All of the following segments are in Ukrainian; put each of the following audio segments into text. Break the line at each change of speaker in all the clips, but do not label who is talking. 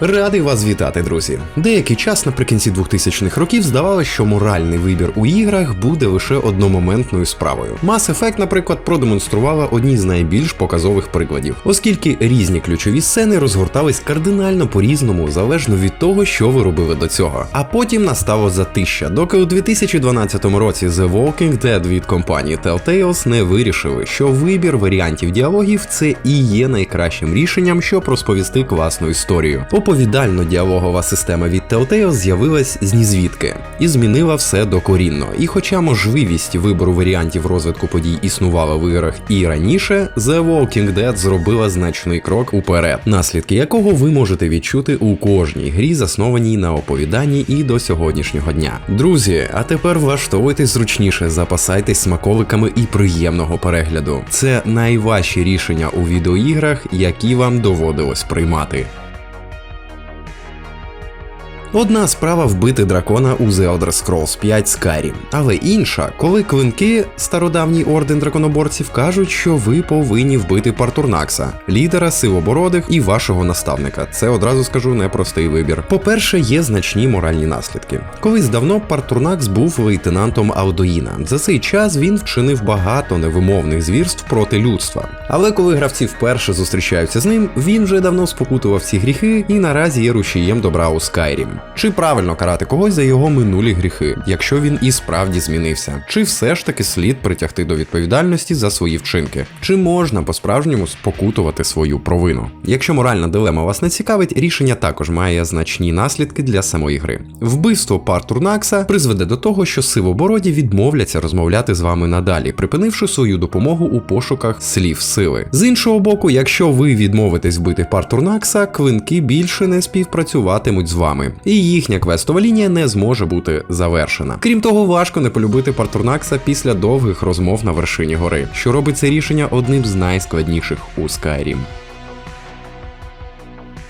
Радий вас вітати, друзі. Деякий час наприкінці 2000-х років здавалося, що моральний вибір у іграх буде лише одномоментною справою. Mass Effect, наприклад, продемонструвала одні з найбільш показових прикладів, оскільки різні ключові сцени розгортались кардинально по-різному, залежно від того, що ви робили до цього. А потім настало затища, доки у 2012 році The Walking Dead від компанії Telltales не вирішили, що вибір варіантів діалогів це і є найкращим рішенням, щоб розповісти класну історію. Оповідально-діалогова система від Telltale з'явилась з нізвідки і змінила все докорінно. І хоча можливість вибору варіантів розвитку подій існувала в іграх і раніше, The Walking Dead зробила значний крок уперед, наслідки якого ви можете відчути у кожній грі, заснованій на оповіданні і до сьогоднішнього дня. Друзі, а тепер влаштовуйтесь зручніше, запасайтесь смаколиками і приємного перегляду. Це найважчі рішення у відеоіграх, які вам доводилось приймати. Одна справа вбити дракона у The Elder Scrolls 5 Skyrim, але інша, коли клинки, стародавній орден драконоборців, кажуть, що ви повинні вбити Партурнакса, лідера сивобородих і вашого наставника. Це одразу скажу непростий вибір. По-перше, є значні моральні наслідки. Колись давно Партурнакс був лейтенантом Алдоїна. За цей час він вчинив багато невимовних звірств проти людства. Але коли гравці вперше зустрічаються з ним, він вже давно спокутував ці гріхи і наразі є рушієм добра у Скайрім. Чи правильно карати когось за його минулі гріхи, якщо він і справді змінився? Чи все ж таки слід притягти до відповідальності за свої вчинки? Чи можна по-справжньому спокутувати свою провину? Якщо моральна дилема вас не цікавить, рішення також має значні наслідки для самої гри. Вбивство Партурнакса призведе до того, що сивобороді відмовляться розмовляти з вами надалі, припинивши свою допомогу у пошуках слів сили. З іншого боку, якщо ви відмовитесь вбити Партурнакса, клинки більше не співпрацюватимуть з вами, і їхня квестова лінія не зможе бути завершена. Крім того, важко не полюбити Партурнакса після довгих розмов на вершині гори, що робить це рішення одним з найскладніших у Skyrim.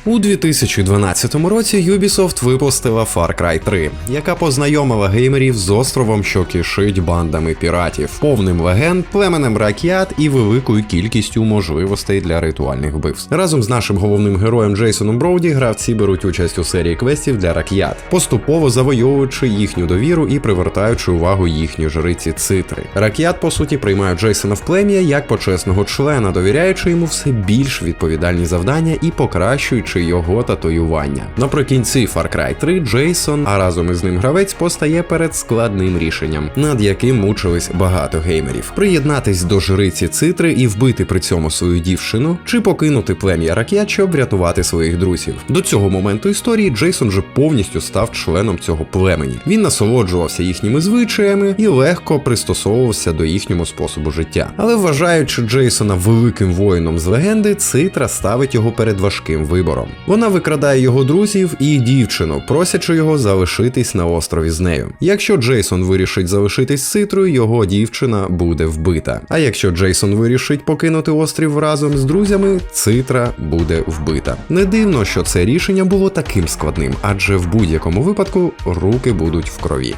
У 2012 році Ubisoft випустила Far Cry 3, яка познайомила геймерів з островом, що кишить бандами піратів, повним легенд, племенем ракіат і великою кількістю можливостей для ритуальних вбивств. Разом з нашим головним героєм Джейсоном Броуді гравці беруть участь у серії квестів для ракіат, поступово завойовуючи їхню довіру і привертаючи увагу їхньої жриці цитри. Ракіат, по суті, приймають Джейсона в плем'я як почесного члена, довіряючи йому все більш відповідальні завдання і покращуючи його татуювання. Наприкінці Far Cry 3 Джейсон, а разом із ним гравець постає перед складним рішенням, над яким мучились багато геймерів: приєднатись до жриці цитри і вбити при цьому свою дівчину, чи покинути плем'я ракет, щоб врятувати своїх друзів. До цього моменту історії Джейсон вже повністю став членом цього племені. Він насолоджувався їхніми звичаями і легко пристосовувався до їхнього способу життя. Але вважаючи Джейсона великим воїном з легенди, цитра ставить його перед важким вибором. Вона викрадає його друзів і дівчину, просячи його залишитись на острові з нею. Якщо Джейсон вирішить залишитись з цитрою, його дівчина буде вбита. А якщо Джейсон вирішить покинути острів разом з друзями, цитра буде вбита. Не дивно, що це рішення було таким складним, адже в будь-якому випадку руки будуть в крові.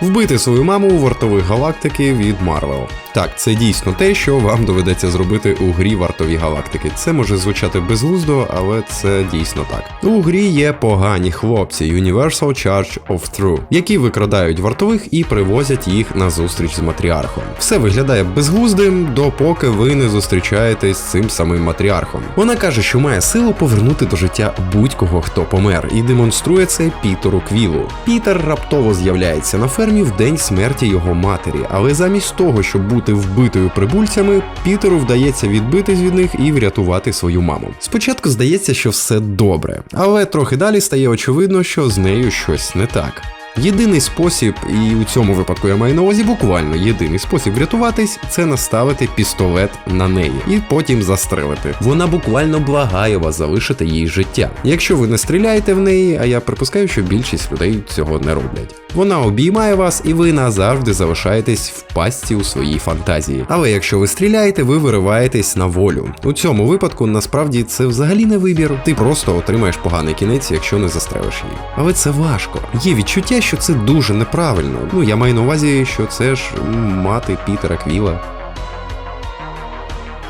Вбити свою маму у вартових галактики від Марвел. Так, це дійсно те, що вам доведеться зробити у грі вартові галактики. Це може звучати безглуздо, але це дійсно так. У грі є погані хлопці Universal Charge of True, які викрадають вартових і привозять їх на зустріч з матріархом. Все виглядає безглуздим, допоки ви не зустрічаєтесь з цим самим матріархом. Вона каже, що має силу повернути до життя будь-кого, хто помер, і демонструє це Пітеру Квілу. Пітер раптово з'являється на фермі в день смерті його матері, але замість того, щоб бути вбитою прибульцями, Пітеру вдається відбитись від них і врятувати свою маму. Спочатку здається, що все добре, але трохи далі стає очевидно, що з нею щось не так. Єдиний спосіб, і у цьому випадку я маю на увазі буквально єдиний спосіб врятуватись це наставити пістолет на неї і потім застрелити. Вона буквально благає вас залишити їй життя. Якщо ви не стріляєте в неї, а я припускаю, що більшість людей цього не роблять. Вона обіймає вас, і ви назавжди залишаєтесь в пастці у своїй фантазії. Але якщо ви стріляєте, ви вириваєтесь на волю. У цьому випадку насправді це взагалі не вибір. Ти просто отримаєш поганий кінець, якщо не застрелиш її. Але це важко. Є відчуття, що це дуже неправильно. Ну я маю на увазі, що це ж мати Пітера Квіла.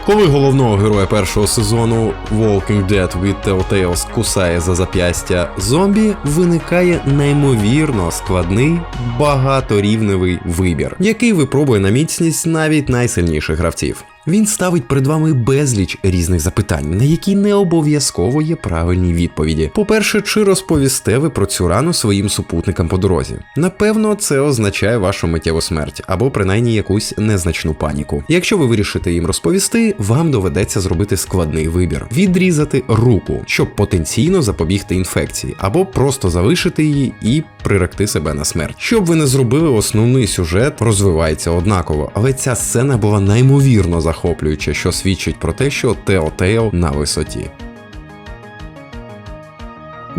Коли головного героя першого сезону Walking Dead від Telltales кусає за зап'ястя зомбі, виникає неймовірно складний багаторівневий вибір, який випробує на міцність навіть найсильніших гравців. Він ставить перед вами безліч різних запитань, на які не обов'язково є правильні відповіді. По-перше, чи розповісте ви про цю рану своїм супутникам по дорозі? Напевно, це означає вашу миттєву смерть або принаймні якусь незначну паніку. Якщо ви вирішите їм розповісти, вам доведеться зробити складний вибір: відрізати руку, щоб потенційно запобігти інфекції, або просто залишити її і приректи себе на смерть. Щоб ви не зробили, основний сюжет розвивається однаково, але ця сцена була неймовірно захоплююча, що свідчить про те, що Telltale на висоті.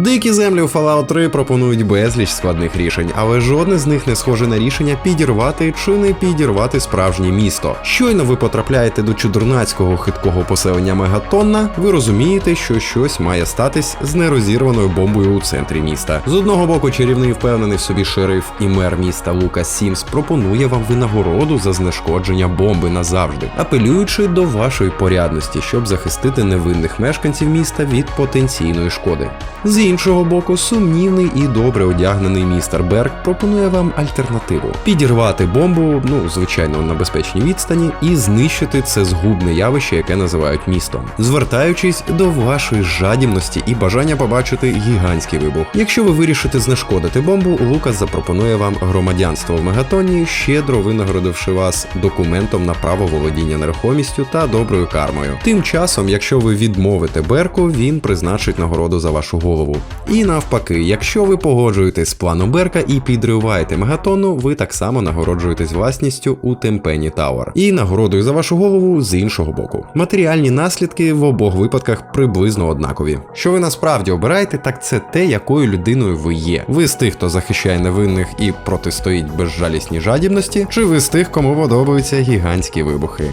Дикі землі у Fallout 3 пропонують безліч складних рішень, але жодне з них не схоже на рішення підірвати чи не підірвати справжнє місто. Щойно ви потрапляєте до чудернацького хиткого поселення Мегатонна, ви розумієте, що щось має статись з нерозірваною бомбою у центрі міста. З одного боку, чарівний впевнений в собі шериф і мер міста Лукас Сімс пропонує вам винагороду за знешкодження бомби назавжди, апелюючи до вашої порядності, щоб захистити невинних мешканців міста від потенційної шкоди. З іншого боку, сумнівний і добре одягнений містер Берг пропонує вам альтернативу: підірвати бомбу, ну звичайно, на безпечній відстані, і знищити це згубне явище, яке називають містом, звертаючись до вашої жадібності і бажання побачити гігантський вибух. Якщо ви вирішите знешкодити бомбу, Лукас запропонує вам громадянство в мегатоні, щедро винагородивши вас документом на право володіння нерухомістю та доброю кармою. Тим часом, якщо ви відмовите Берку, він призначить нагороду за вашу голову. І навпаки, якщо ви погоджуєтесь з планом Берка і підриваєте мегатону, ви так само нагороджуєтесь власністю у Темпені Тауер. І нагородою за вашу голову з іншого боку. Матеріальні наслідки в обох випадках приблизно однакові. Що ви насправді обираєте, так це те, якою людиною ви є. Ви з тих, хто захищає невинних і протистоїть безжалісній жадібності, чи ви з тих, кому подобаються гігантські вибухи.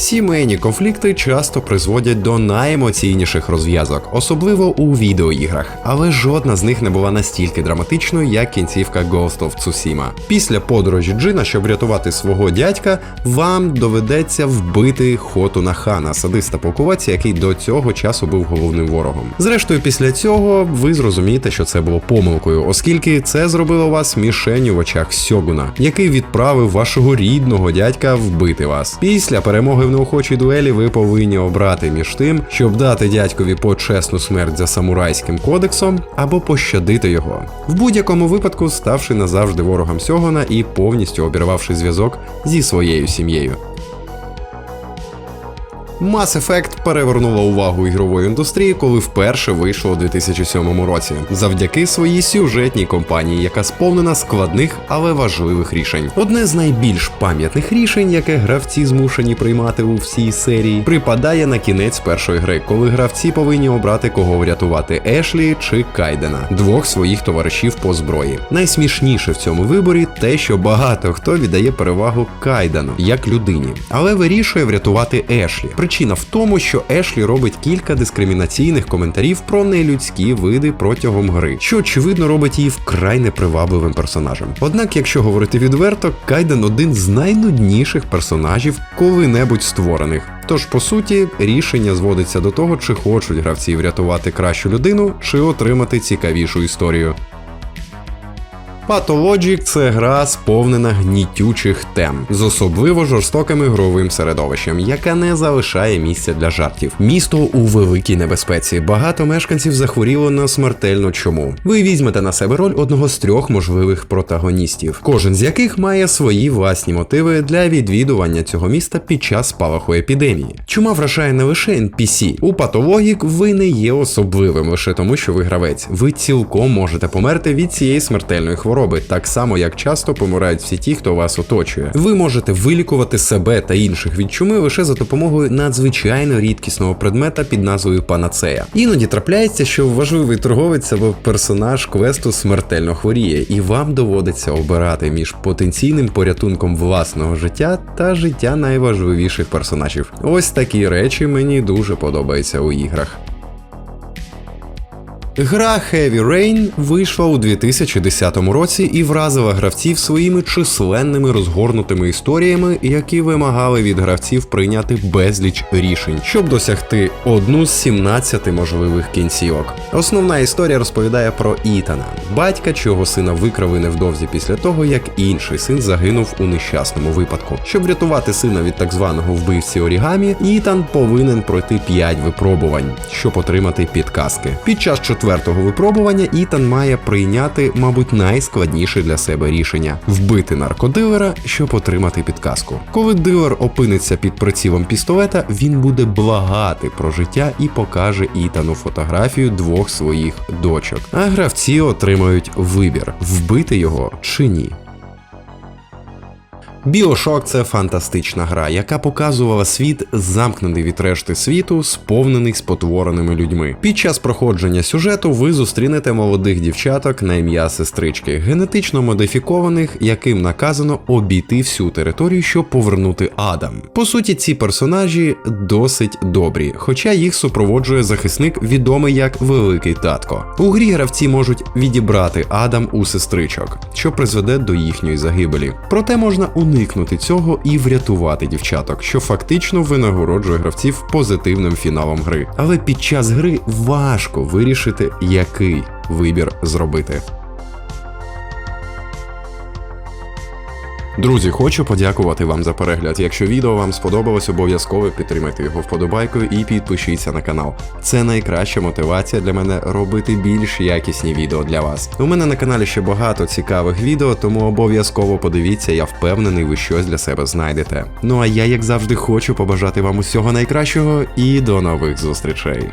Сімейні конфлікти часто призводять до найемоційніших розв'язок, особливо у відеоіграх, але жодна з них не була настільки драматичною, як кінцівка Ghost of Tsushima. Після подорожі Джина, щоб врятувати свого дядька, вам доведеться вбити Хотуна Хана, садиста полководця, який до цього часу був головним ворогом. Зрештою, після цього ви зрозумієте, що це було помилкою, оскільки це зробило вас мішенью в очах Сьогуна, який відправив вашого рідного дядька вбити вас. Після перемоги в неохочій дуелі ви повинні обрати між тим, щоб дати дядькові почесну смерть за самурайським кодексом, або пощадити його. В будь-якому випадку, ставши назавжди ворогом Сьогона і повністю обірвавши зв'язок зі своєю сім'єю. Mass Effect перевернула увагу ігрової індустрії, коли вперше вийшло у 2007 році, завдяки своїй сюжетній компанії, яка сповнена складних, але важливих рішень. Одне з найбільш пам'ятних рішень, яке гравці змушені приймати у всій серії, припадає на кінець першої гри, коли гравці повинні обрати кого врятувати Ешлі чи Кайдена, двох своїх товаришів по зброї. Найсмішніше в цьому виборі те, що багато хто віддає перевагу Кайдену як людині, але вирішує врятувати Ешлі. Причина в тому, що Ешлі робить кілька дискримінаційних коментарів про нелюдські види протягом гри, що очевидно робить її вкрай непривабливим персонажем. Однак, якщо говорити відверто, Кайден один з найнудніших персонажів коли-небудь створених. Тож, по суті, рішення зводиться до того, чи хочуть гравці врятувати кращу людину, чи отримати цікавішу історію. Pathologic – це гра сповнена гнітючих тем з особливо жорстоким ігровим середовищем, яка не залишає місця для жартів. Місто у великій небезпеці. Багато мешканців захворіло на смертельну чому. Ви візьмете на себе роль одного з трьох можливих протагоністів, кожен з яких має свої власні мотиви для відвідування цього міста під час спалаху епідемії. Чума вражає не лише NPC. У Pathologic ви не є особливим лише тому, що ви гравець. Ви цілком можете померти від цієї смертельної хвороби хвороби, так само як часто помирають всі ті, хто вас оточує. Ви можете вилікувати себе та інших від чуми лише за допомогою надзвичайно рідкісного предмета під назвою Панацея. Іноді трапляється, що важливий торговець або персонаж квесту смертельно хворіє, і вам доводиться обирати між потенційним порятунком власного життя та життя найважливіших персонажів. Ось такі речі мені дуже подобаються у іграх. Гра Heavy Rain вийшла у 2010 році і вразила гравців своїми численними розгорнутими історіями, які вимагали від гравців прийняти безліч рішень, щоб досягти одну з 17 можливих кінцівок. Основна історія розповідає про Ітана, батька, чого сина викрали невдовзі після того, як інший син загинув у нещасному випадку. Щоб врятувати сина від так званого вбивці орігамі, Ітан повинен пройти 5 випробувань, щоб отримати підказки. Під час четвертого випробування Ітан має прийняти, мабуть, найскладніше для себе рішення вбити наркодилера, щоб отримати підказку. Коли дилер опиниться під прицілом пістолета, він буде благати про життя і покаже Ітану фотографію двох своїх дочок. А гравці отримають вибір вбити його чи ні. Біошок це фантастична гра, яка показувала світ замкнений від решти світу, сповнений спотвореними людьми. Під час проходження сюжету ви зустрінете молодих дівчаток на ім'я сестрички, генетично модифікованих, яким наказано обійти всю територію, щоб повернути Адам. По суті, ці персонажі досить добрі, хоча їх супроводжує захисник, відомий як Великий Татко. У грі гравці можуть відібрати Адам у сестричок, що призведе до їхньої загибелі. Проте можна уникнути цього і врятувати дівчаток, що фактично винагороджує гравців позитивним фіналом гри. Але під час гри важко вирішити, який вибір зробити. Друзі, хочу подякувати вам за перегляд. Якщо відео вам сподобалось, обов'язково підтримайте його вподобайкою і підпишіться на канал. Це найкраща мотивація для мене робити більш якісні відео для вас. У мене на каналі ще багато цікавих відео, тому обов'язково подивіться, я впевнений, ви щось для себе знайдете. Ну а я, як завжди, хочу побажати вам усього найкращого і до нових зустрічей.